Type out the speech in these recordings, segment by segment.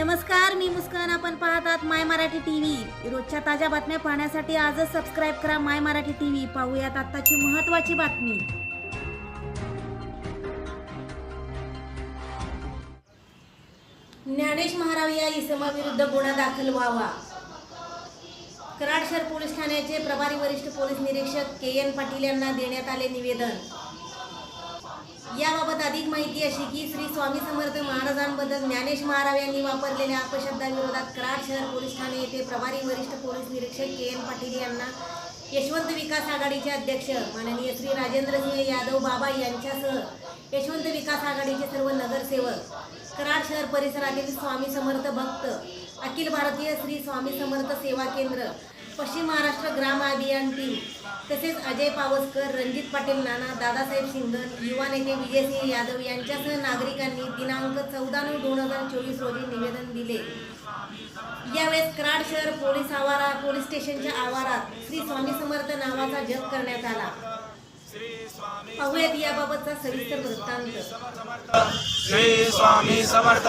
नमस्कार मी मुस्कान. आपण पाहतात माय मराठी टी व्ही रोजच्या ताज्या बातम्या पाहण्यासाठी आजच सबस्क्राईब करा माय मराठी टी व्ही पाहूयात आत्ताची महत्वाची बातमी. ज्ञानेश महाराव या इसमाविरुद्ध गुन्हा दाखल व्हावा. कराड शहर पोलीस ठाण्याचे प्रभारी वरिष्ठ पोलीस निरीक्षक के एन पाटील यांना देण्यात आले निवेदन. याबाबत अधिक माहिती अशी की श्री स्वामी समर्थ महाराजांबद्दल ज्ञानेश महाराव यांनी वापरलेल्या अपशब्दाविरोधात कराड शहर पोलीस ठाणे येथे प्रभारी वरिष्ठ पोलीस निरीक्षक के एन पाटील यांना यशवंत विकास आघाडीचे अध्यक्ष माननीय श्री राजेंद्रसिंह यादव बाबा यांच्यासह यशवंत विकास आघाडीचे सर्व नगरसेवक कराड शहर परिसरातील स्वामी समर्थ भक्त अखिल भारतीय श्री स्वामी समर्थ सेवा केंद्र पश्चिम महाराष्ट्र ग्राम अभियान टीम तसेच अजय पावसकर रणजित पाटील नाना दादासाहेब सिंगल युवा नेते विजयसिंह यादव यांच्यासह नागरिकांनी दिनांक चौदा नऊ दोन हजार चोवीस रोजी निवेदन दिले. यावेळेस कराड शहर पोलीस आवारा पोलीस स्टेशनच्या आवारात श्री स्वामी समर्थ नावाचा जप करण्यात आला. पाहूयात याबाबतचा सविस्तर वृत्तांत. श्री स्वामी समर्थ.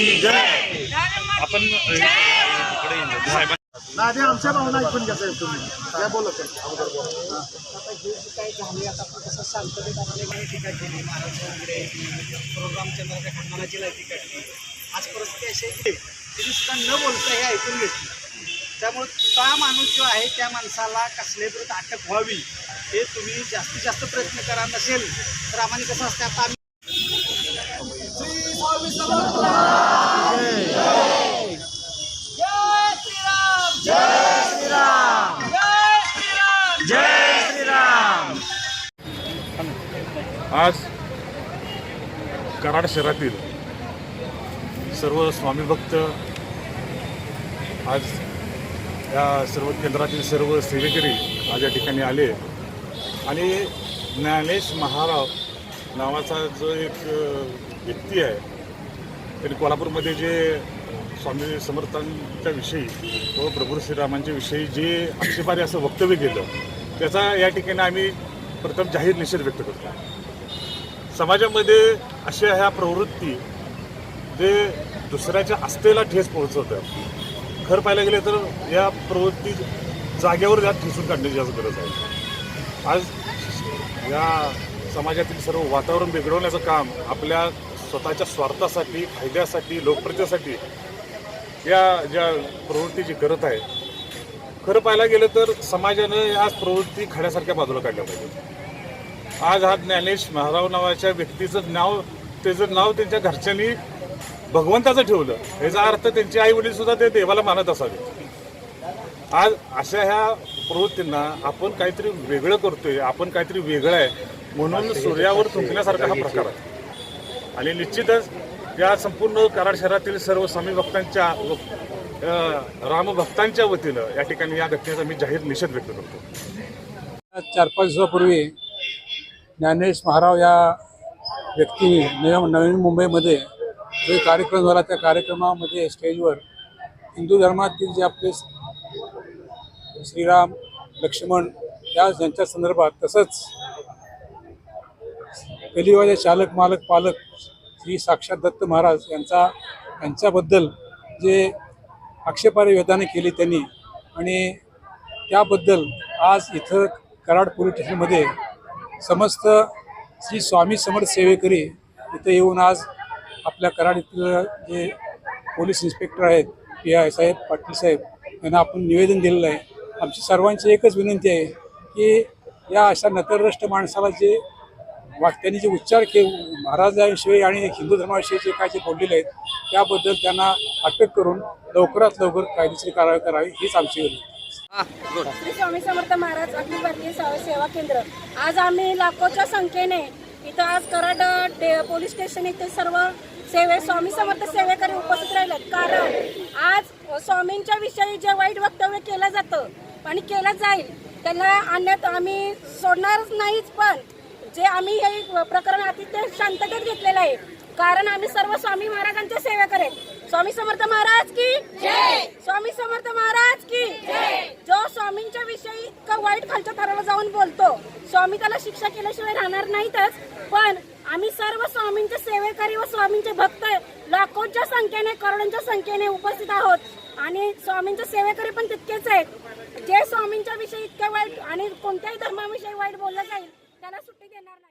की जय. आपण आधी आमच्या भावना ऐकून घ्या साहेब तुम्ही. काय बोलत आहे? आता हे जे काही झाले आता आपण कसं शांततेत आपल्या काही टीका केली महाराज वगैरे प्रोग्राम चंद्राच्या खंडनाची टीका केली आज परिस्थिती अशी आहे की तिने सुद्धा न बोलता हे. ऐकून घेतली त्यामुळे का माणूस जो आहे त्या माणसाला कसल्याही प्रत अटक व्हावी हे तुम्ही जास्तीत जास्त प्रयत्न करा नसेल तर आम्हाला कसं असतं आता आम्ही आज कराड शहरातील सर्व स्वामी भक्त आज या सर्व केंद्रातील सर्व सेवेकरी आज या ठिकाणी आले. आणि ज्ञानेश महाराव नावाचा जो एक व्यक्ती आहे त्यांनी कोल्हापूरमध्ये जे स्वामी समर्थांच्या विषयी व प्रभू श्रीरामांच्या विषयी जे आक्षेपारे असं वक्तव्य केलं त्याचा या ठिकाणी आम्ही प्रथम जाहीर निषेध व्यक्त करतो. समाजामध्ये अशा ह्या प्रवृत्ती जे दुसऱ्याच्या आस्थेला ठेस पोहोचवतात खरं पाहायला गेले तर या प्रवृत्ती जागेवर जात ठेसून काढण्याची आज गरज आहे. आज या समाजातील सर्व वातावरण बिघडवण्याचं काम आपल्या स्वतःच्या स्वार्थासाठी फायद्यासाठी लोकप्रियतेसाठी या ज्या प्रवृत्तीची करत आहे खरं पाहायला गेलं तर समाजानं या प्रवृत्ती खड्यासारख्या बाजूला काढल्या पाहिजेत. आज हा ज्ञानेश महाराव नावाच्या व्यक्तीचं नाव त्याचं नाव त्यांच्या घरच्यांनी भगवंताचं ठेवलं. याचा अर्थ त्यांचे आई वडील सुद्धा ते देवाला मानत असावे. आज अशा ह्या प्रवृत्तींना आपण काहीतरी वेगळं करतोय आपण काहीतरी वेगळं आहे म्हणून सूर्यावर थुंकण्यासारखा हा प्रकार आहे. आणि निश्चितच या संपूर्ण कराड शहरातील सर्व स्वामी भक्तांच्या रामभक्तांच्या वतीनं या ठिकाणी या घटनेचा मी जाहीर निषेध व्यक्त करतो. चार पाच दिवसापूर्वी ज्ञानेश महाराव या व्यक्तीने नव नवीन मुंबईमध्ये जो कार्यक्रम झाला त्या कार्यक्रमामध्ये स्टेजवर हिंदू धर्मातील जे आपले श्रीराम लक्ष्मण या यांच्या संदर्भात तसंच कलियुगाचे चालक मालक पालक श्री साक्षात दत्त महाराज यांचा यांच्याबद्दल जे आक्षेपार्ह विधाने केली त्यांनी. आणि त्याबद्दल आज इथं कराड पोलीस स्टेशनमध्ये समस्त श्री स्वामी समर्थ सेवेकरी इथं येऊन आज आपल्या कराड इथलं जे पोलीस इन्स्पेक्टर आहेत पी आय साहेब पाटील साहेब यांना आपण निवेदन दिलेलं आहे. आमची सर्वांची एकच विनंती आहे की या अशा नतरभ्रष्ट माणसाला जे त्यांनी जे उच्चार के महाराजांविषयी आणि हिंदू धर्माविषयी जे काय जे बोललेले आहेत त्याबद्दल त्यांना अटक करून लवकरात लवकर कायदेशीर कारवाई करावी हीच आमची. श्री स्वामी समर्थ महाराज अखिल भारतीय सेवा सेवा केंद्र. आज आम्ही लाखोच्या संख्येने इथं आज कराड पोलीस स्टेशन येथे सर्व सेवे स्वामी समर्थ सेवेकरी उपस्थित राहिलेत. कारण आज स्वामींच्या विषयी जे वाईट वक्तव्य केलं जातं आणि केलं जाईल त्याला आणण्यात आम्ही सोडणारच नाहीच पण जे आम्ही हे प्रकरण अतिशय शांततेत घेतलेलं आहे. कारण आम्ही सर्व स्वामी महाराजांच्या सेवा करेल स्वामी समर्थ महाराज की स्वामी समर्थ महाराज की जो स्वामींच्या विषयी इतकं वाईट खालच्या थराला जाऊन बोलतो स्वामी त्याला शिक्षा केल्याशिवाय राहणार नाहीतच. पण आम्ही सर्व स्वामींचे सेवेकरी व स्वामींचे भक्त लाखोंच्या संख्येने करोडोंच्या संख्येने उपस्थित आहोत. आणि स्वामींचे सेवेकरी पण तितकेच आहेत. जे स्वामींच्या विषयी इतके वाईट आणि कोणत्याही धर्माविषयी वाईट बोललं जाईल त्याला सुट्टी देणार नाही.